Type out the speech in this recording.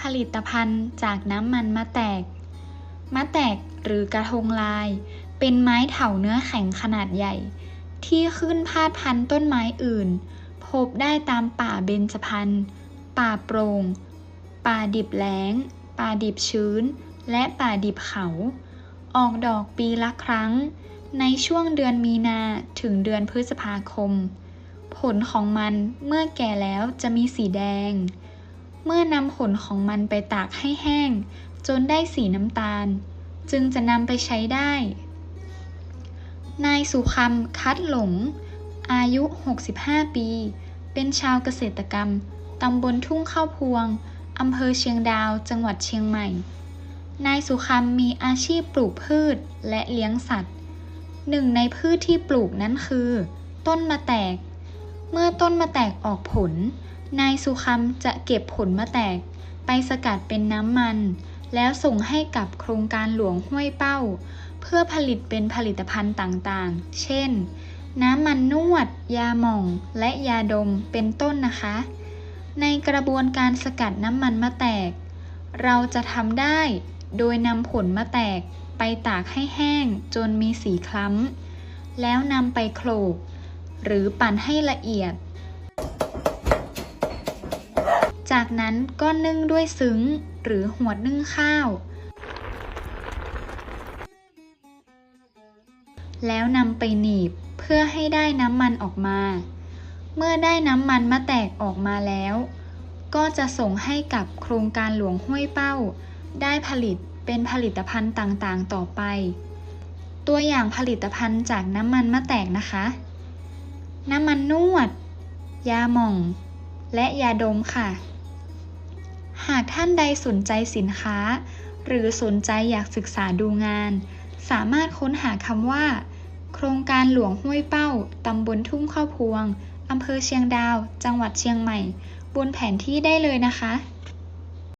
ผลิตภัณฑ์จากน้ำมันมะแตก มะแตกหรือกระทงลาย เป็นไม้เถาเนื้อแข็งขนาดใหญ่ ที่ขึ้นพาดพันต้นไม้อื่น พบได้ตามป่าเบญจพรรณ ป่าโปร่ง ป่าดิบแล้ง ป่าดิบชื้น และป่าดิบเขา ออกดอกปีละครั้ง ในช่วงเดือนมีนาถึงเดือนพฤษภาคม ผลของมันเมื่อแก่แล้วจะมีสีแดง เมื่อนำผลของมันไปตากให้แห้ง จนได้สีน้ำตาล จึงจะนำไปใช้ได้ นายสุคำคัดหลง อายุ 65 ปี เป็นชาวเกษตรกรรมตำบลทุ่งข้าวพวงอำเภอเชียงดาว จังหวัดเชียงใหม่ นายสุคำมีอาชีพปลูกพืชและเลี้ยงสัตว์ หนึ่งในพืชที่ปลูกนั้นคือ ต้นมะแตก เมื่อต้นมะแตกออกผล นายสุคำจะเก็บผลมะแตก ไปสกัดเป็นน้ำมัน แล้วส่งให้กับโครงการหลวงห้วยเป้า เพื่อผลิตเป็นผลิตภัณฑ์ต่างๆ เช่น น้ำมันนวด ยาหม่อง และยาดมเป็นต้นนะคะ ในกระบวนการสกัดน้ำมันมะแตก เราจะทำได้โดยนำผลมะแตกไปตากให้แห้งจนมีสีคล้ำ แล้วนำไปโขลก หรือปั่นให้ละเอียด จากนั้นก็นึ่งด้วยซึ้งหรือหัวดนึ่งข้าว แล้วนำไปหนีบเพื่อให้ได้น้ำมันออกมา เมื่อได้น้ำมันมะแตกออกมาแล้ว ก็จะส่งให้กับโครงการหลวงห้วยเป้า ได้ผลิตเป็นผลิตภัณฑ์ต่างๆ ต่อไป ตัวอย่างผลิตภัณฑ์จากน้ำมันมะแตกนะคะ น้ำมันนวด ยาหม่อง และยาดมค่ะ หากท่านใดสนใจสินค้า หรือสนใจอยากศึกษาดูงาน สามารถค้นหาคำว่า โครงการหลวงห้วยเป้า ตำบลทุ่งข้าวพวง อำเภอเชียงดาว จังหวัดเชียงใหม่ บนแผนที่ได้เลยนะคะ